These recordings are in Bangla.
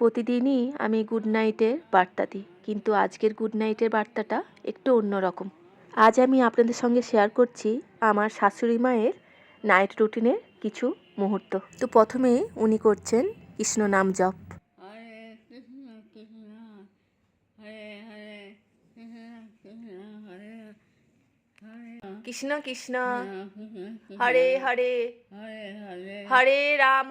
প্রতিদিনই আমি গুড নাইটের বার্তা দিই, কিন্তু আজকের গুড নাইটের বার্তাটা একটু অন্যরকম আজ আমি আপনাদের সঙ্গে শেয়ার করছি আমার শাশুড়ি মায়ের নাইট রুটিনের কিছু মুহূর্ত। তো প্রথমে উনি করছেন কৃষ্ণ নাম জপ। কৃষ্ণ কৃষ্ণ, হরে হরে হরে রাম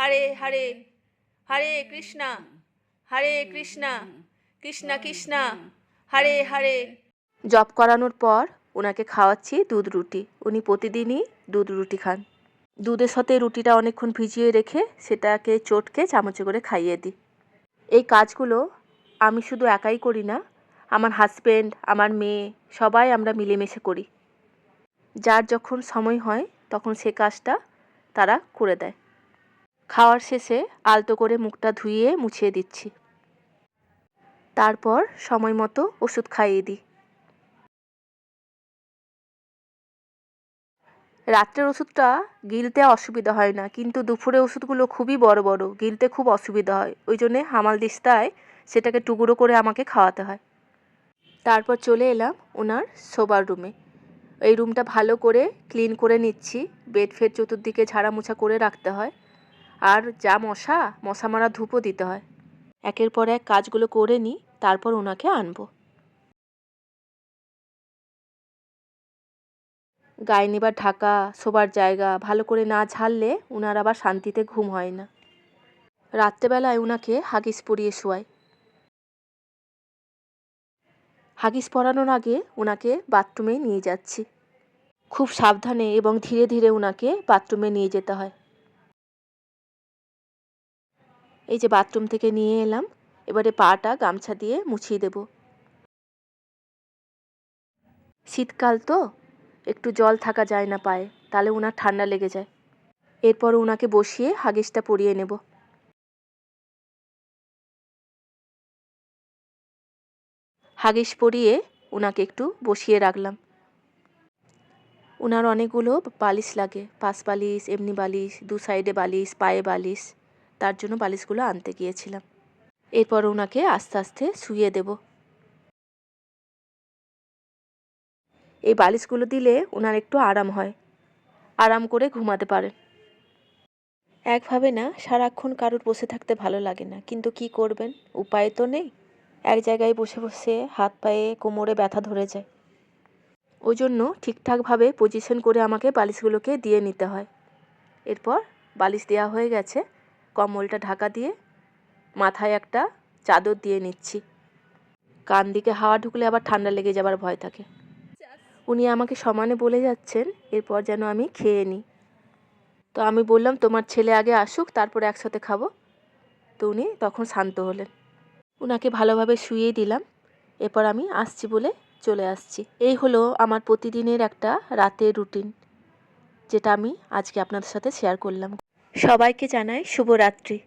হরে হরে হরে কৃষ্ণ হরে কৃষ্ণ কৃষ্ণ কৃষ্ণ, হরে হরে। জব করানোর পর ওনাকে খাওয়াচ্ছি দুধ রুটি। উনি প্রতিদিনই দুধ রুটি খান। দুধের সাথে রুটিটা অনেকক্ষণ ভিজিয়ে রেখে সেটাকে চটকে চামচে করে খাইয়ে দিই। এই কাজগুলো আমি শুধু একাই করি না, আমার হাজব্যান্ড আমার মেয়ে, সবাই আমরা মিলেমিশে করি। যার যখন সময় হয় তখন সে কাজটা তারা করে দেয়। খাওয়ার শেষে আলতো করে মুখটা ধুইয়ে মুছিয়ে দিচ্ছি। তারপর সময় মতো ওষুধ খাইয়ে দিই। রাত্রের ওষুধটা গিলতে অসুবিধা হয় না, কিন্তু দুপুরের ওষুধগুলো খুবই বড় বড়, গিলতে খুব অসুবিধা হয়। ওই জন্যে হামাল দিস্তায় সেটাকে টুকরো করে আমাকে খাওয়াতে হয়। তারপর চলে এলাম ওনার শোবার রুমে। এই রুমটা ভালো করে ক্লিন করে নিচ্ছি, বেড ফেড চতুর্দিকে ঝাড়া মোছা করে রাখতে হয়। আর যা মশা মশা মারা ধূপও দিতে হয়। একের পর এক কাজগুলো করে নিই তারপর ওনাকে আনব। গায়ে নেবার ঢাকা, শোবার জায়গা, ভালো করে না ঝাড়লে উনার আবার শান্তিতে ঘুম হয় না। রাত্রেবেলায় উনাকে হাগিস পরিয়ে শোয়াই। হাগিস পরানোর আগে উনাকে বাথরুমে নিয়ে যাচ্ছি। খুব সাবধানে এবং ধীরে ধীরে উনাকে বাথরুমে নিয়ে যেতে হয়। এই যে বাথরুম থেকে নিয়ে এলাম। এবারে পাটা গামছা দিয়ে মুছিয়ে দেব। শীতকাল তো, একটু জল থাকা যায় না পায়ে, তাহলে ওনার ঠান্ডা লেগে যায়। এরপর ওনাকে বসিয়ে হাগিসটা পরিয়ে নেব। হাগিস পরিয়ে ওনাকে একটু বসিয়ে রাখলাম। ওনার অনেকগুলো বালিশ লাগে পাশ বালিশ এমনি বালিশ, দু সাইডে বালিশ, পায়ে বালিশ। তার জন্য বালিশগুলো আনতে গিয়েছিলাম। এরপর ওনাকে আস্তে আস্তে শুইয়ে দেব। এই বালিশগুলো দিলে ওনার একটু আরাম হয়। আরাম করে ঘুমাতে পারেন। একভাবে না, সারাক্ষণ কারোর বসে থাকতে ভালো লাগে না। কিন্তু কি করবেন? উপায় তো নেই। এক জায়গায় বসে বসে হাত পায়ে কোমরে ব্যথা ধরে যায়। ওই জন্য ঠিকঠাকভাবে পজিশন করে আমাকে বালিশগুলোকে দিয়ে নিতে হয়। এরপর বালিশ দেওয়া হয়ে গেছে। কম্বলটা ঢাকা দিয়ে মাথায় একটা চাদর দিয়ে নিচ্ছি। কান দিকে হাওয়া ঢুকলে আবার ঠান্ডা লেগে যাবার ভয় থাকে। উনি আমাকে সমানে বলে যাচ্ছেন, এরপর যেন আমি খেয়ে নিই। তো আমি বললাম, তোমার ছেলে আগে আসুক, তারপর একসাথে খাব। তো উনি তখন শান্ত হলেন। উনাকে ভালোভাবে শুয়ে দিলাম। এরপর আমি আসছি বলে চলে আসছি। এই হলো আমার প্রতিদিনের একটা রাতের রুটিন, যেটা আমি আজকে আপনাদের সাথে শেয়ার করলাম। সবাইকে জানাই শুভরাত্রি।